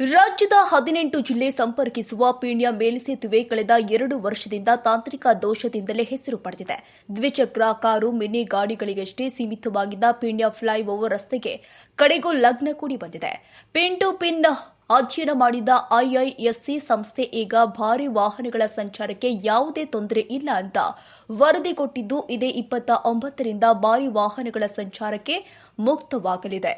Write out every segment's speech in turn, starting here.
ರಾಜ್ಯದ ಹದಿನೆಂಟು ಜಿಲ್ಲೆ ಸಂಪರ್ಕಿಸುವ ಪೀಣ್ಯ ಮೇಲ್ಸೇತುವೆ ಕಳೆದ ಎರಡು ವರ್ಷದಿಂದ ತಾಂತ್ರಿಕ ದೋಷದಿಂದಲೇ ಹೆಸರು ಪಡೆದಿದೆ. ದ್ವಿಚಕ್ರ ಕಾರು, ಮಿನಿ ಗಾಡಿಗಳಿಗಷ್ಟೇ ಸೀಮಿತವಾಗಿದ್ದ ಪೀಣ್ಯ ಫ್ಲೈಓವರ್ ರಸ್ತೆಗೆ ಕಡೆಗೂ ಲಗ್ನ ಕೂಡಿ ಬಂದಿದೆ. ಪಿನ್ ಟು ಪಿನ್ ಅಧ್ಯಯನ ಮಾಡಿದ ಐಐಎಸ್ಸಿ ಸಂಸ್ಥೆ ಈಗ ಭಾರಿ ವಾಹನಗಳ ಸಂಚಾರಕ್ಕೆ ಯಾವುದೇ ತೊಂದರೆ ಇಲ್ಲ ಅಂತ ವರದಿ ಕೊಟ್ಟಿದ್ದು, ಇದೇ ಇಪ್ಪತ್ತ ಒಂಬತ್ತರಿಂದ ಭಾರಿ ವಾಹನಗಳ ಸಂಚಾರಕ್ಕೆ ಮುಕ್ತವಾಗಲಿದೆ.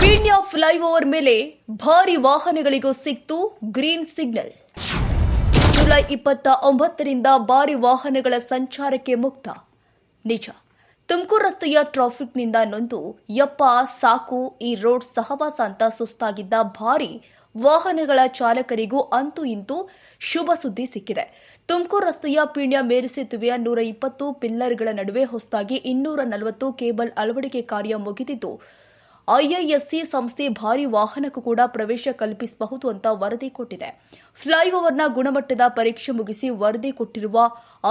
ಪೀಣ್ಯ ಫ್ಲೈಓವರ್ ಮೇಲೆ ಭಾರಿ ವಾಹನಗಳಿಗೂ ಸಿಕ್ತು ಗ್ರೀನ್ ಸಿಗ್ನಲ್. ಜುಲೈ ಇಪ್ಪತ್ತ ಒಂಬತ್ತರಿಂದ ಭಾರಿ ವಾಹನಗಳ ಸಂಚಾರಕ್ಕೆ ಮುಕ್ತ. ನಿಜ, ತುಮಕೂರು ರಸ್ತೆಯ ಟ್ರಾಫಿಕ್ನಿಂದ ನೊಂದು ಯಪ್ಪ ಸಾಕು ಈ ರೋಡ್ ಸಹವಾಸ ಅಂತ ಸುಸ್ತಾಗಿದ್ದ ಭಾರಿ ವಾಹನಗಳ ಚಾಲಕರಿಗೂ ಅಂತೂ ಇಂತೂ ಶುಭ ಸುದ್ದಿ ಸಿಕ್ಕಿದೆ. ತುಮಕೂರು ರಸ್ತೆಯ ಪೀಣ್ಯ ಮೇರುಸೇತುವೆಯ ನೂರ ಇಪ್ಪತ್ತು ಪಿಲ್ಲರ್ಗಳ ನಡುವೆ ಹೊಸದಾಗಿ ಇನ್ನೂರ ನಲವತ್ತು ಕೇಬಲ್ ಅಳವಡಿಕೆ ಕಾರ್ಯ ಮುಗಿದಿದ್ದು ಐಐಎಸ್ಸಿ ಸಂಸ್ಥೆ ಭಾರಿ ವಾಹನಕ್ಕೂ ಕೂಡ ಪ್ರವೇಶ ಕಲ್ಪಿಸಬಹುದು ಅಂತ ವರದಿ ಕೊಟ್ಟಿದೆ. ಫ್ಲೈಓವರ್ನ ಗುಣಮಟ್ಟದ ಪರೀಕ್ಷೆ ಮುಗಿಸಿ ವರದಿ ಕೊಟ್ಟಿರುವ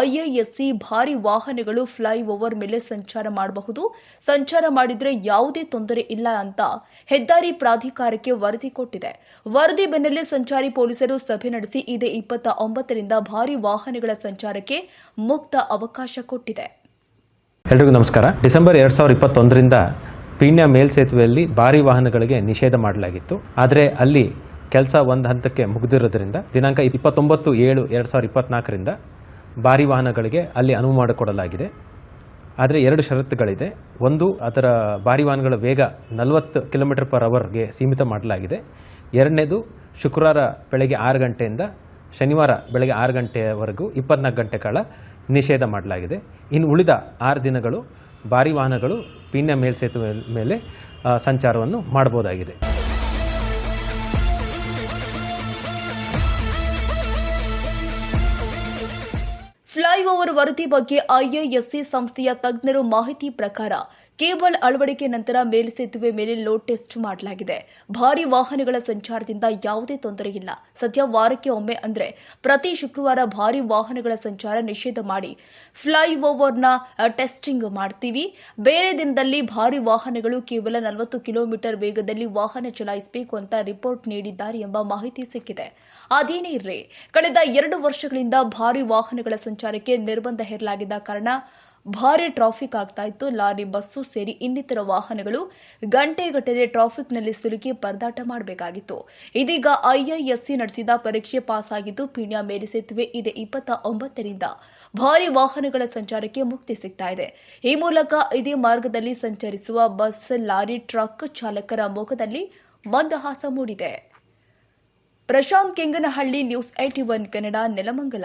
ಐಐಎಸ್ಸಿ ಭಾರಿ ವಾಹನಗಳು ಫ್ಲೈಓವರ್ ಮೇಲೆ ಸಂಚಾರ ಮಾಡಬಹುದು. ಸಂಚಾರ ಮಾಡಿದ್ರೆ ಯಾವುದೇ ತೊಂದರೆ ಇಲ್ಲ ಅಂತ ಹೆದ್ದಾರಿ ಪ್ರಾಧಿಕಾರಕ್ಕೆ ವರದಿ ಕೊಟ್ಟಿದೆ. ವರದಿ ಬೆನ್ನಲ್ಲೇ ಸಂಚಾರಿ ಪೊಲೀಸರು ಸಭೆ ನಡೆಸಿ ಇದೇ ಇಪ್ಪತ್ತ ಒಂಬತ್ತರಿಂದ ಭಾರಿ ವಾಹನಗಳ ಸಂಚಾರಕ್ಕೆ ಮುಕ್ತ ಅವಕಾಶ ಕೊಟ್ಟಿದೆ. ಎಲ್ರಿಗೂ ನಮಸ್ಕಾರ. ಡಿಸೆಂಬರ್ ಎರಡು ಸಾವಿರದ ಇಪ್ಪತ್ತೊಂದರಿಂದ ಪೀಣ್ಯ ಮೇಲ್ಸೇತುವೆಯಲ್ಲಿ ಭಾರಿ ವಾಹನಗಳಿಗೆ ನಿಷೇಧ ಮಾಡಲಾಗಿತ್ತು. ಆದರೆ ಅಲ್ಲಿ ಕೆಲಸ ಒಂದು ಹಂತಕ್ಕೆ ಮುಗಿದಿರೋದ್ರಿಂದ, ದಿನಾಂಕ ಇಪ್ಪತ್ತೊಂಬತ್ತು ಏಳು ಎರಡು ಸಾವಿರದ ಇಪ್ಪತ್ತ್ನಾಲ್ಕರಿಂದ ಭಾರಿ ವಾಹನಗಳಿಗೆ ಅಲ್ಲಿ ಅನುವು ಮಾಡಿಕೊಡಲಾಗಿದೆ. ಆದರೆ ಎರಡು ಷರತ್ತುಗಳಿದೆ. ಒಂದು, ಅದರ ಭಾರಿ ವಾಹನಗಳ ವೇಗ ನಲವತ್ತು ಕಿಲೋಮೀಟರ್ ಪರ್ ಅವರ್ಗೆ ಸೀಮಿತ ಮಾಡಲಾಗಿದೆ. ಎರಡನೇದು, ಶುಕ್ರವಾರ ಬೆಳಗ್ಗೆ ಆರು ಗಂಟೆಯಿಂದ ಶನಿವಾರ ಬೆಳಗ್ಗೆ ಆರು ಗಂಟೆಯವರೆಗೂ ಇಪ್ಪತ್ನಾಲ್ಕು ಗಂಟೆ ಕಾಲ ನಿಷೇಧ ಮಾಡಲಾಗಿದೆ. ಇನ್ನು ಉಳಿದ ಆರು ದಿನಗಳು ಭಾರಿ ವಾಹನಗಳು ಪೀಣ್ಯ ಮೇಲ್ಸೇತುವೆ ಮೇಲೆ ಸಂಚಾರವನ್ನು ಮಾಡಬಹುದಾಗಿದೆ. ಫ್ಲೈಓವರ್ ವರದಿ ಬಗ್ಗೆ ಐಎಎಸ್ಸಿ ಸಂಸ್ಥೆಯ ತಜ್ಞರು ಮಾಹಿತಿ ಪ್ರಕಾರ ಕೇಬಲ್ ಅಳವಡಿಕೆ ನಂತರ ಮೇಲ್ಸೇತುವೆ ಮೇಲೆ ಲೋಡ್ ಟೆಸ್ಟ್ ಮಾಡಲಾಗಿದೆ. ಭಾರಿ ವಾಹನಗಳ ಸಂಚಾರದಿಂದ ಯಾವುದೇ ತೊಂದರೆ ಇಲ್ಲ. ಸದ್ಯ ವಾರಕ್ಕೆ ಒಮ್ಮೆ ಅಂದರೆ ಪ್ರತಿ ಶುಕ್ರವಾರ ಭಾರಿ ವಾಹನಗಳ ಸಂಚಾರ ನಿಷೇಧ ಮಾಡಿ ಫ್ಲೈಓವರ್ನ ಟೆಸ್ಟಿಂಗ್ ಮಾಡ್ತೀವಿ. ಬೇರೆ ದಿನದಲ್ಲಿ ಭಾರಿ ವಾಹನಗಳು ಕೇವಲ ನಲವತ್ತು ಕಿಲೋಮೀಟರ್ ವೇಗದಲ್ಲಿ ವಾಹನ ಚಲಾಯಿಸಬೇಕು ಅಂತ ರಿಪೋರ್ಟ್ ನೀಡಿದ್ದಾರೆ ಎಂಬ ಮಾಹಿತಿ ಸಿಕ್ಕಿದೆ. ಅದೇನೇ ಇರಲಿ, ಕಳೆದ ಎರಡು ವರ್ಷಗಳಿಂದ ಭಾರಿ ವಾಹನಗಳ ಸಂಚಾರಕ್ಕೆ ನಿರ್ಬಂಧ ಹೇರಲಾಗಿದ್ದ ಕಾರಣ ಭಾರಿ ಟ್ರಾಫಿಕ್ ಆಗ್ತಾ ಇತ್ತು. ಲಾರಿ, ಬಸ್ಸು ಸೇರಿ ಇನ್ನಿತರ ವಾಹನಗಳು ಗಂಟೆಗಟ್ಟಲೆ ಟ್ರಾಫಿಕ್ನಲ್ಲಿ ಸಿಲುಕಿ ಪರದಾಟ ಮಾಡಬೇಕಾಗಿತ್ತು. ಇದೀಗ ಐಐಎಸ್ಸಿ ನಡೆಸಿದ ಪರೀಕ್ಷೆ ಪಾಸ್ ಆಗಿದ್ದು ಪೀಣ್ಯ ಮೇರಿ ಸೇತುವೆ ಇದೆ ಇಪ್ಪತ್ತ ಒಂಬತ್ತರಿಂದ ಭಾರಿ ವಾಹನಗಳ ಸಂಚಾರಕ್ಕೆ ಮುಕ್ತಿ ಸಿಗ್ತಾ ಇದೆ. ಈ ಮೂಲಕ ಇದೇ ಮಾರ್ಗದಲ್ಲಿ ಸಂಚರಿಸುವ ಬಸ್, ಲಾರಿ, ಟ್ರಕ್ ಚಾಲಕರ ಮುಖದಲ್ಲಿ ಮಂದಹಾಸ ಮೂಡಿದೆ. Prashant Kenganahalli, news eighty one Kannada, Nelamangala.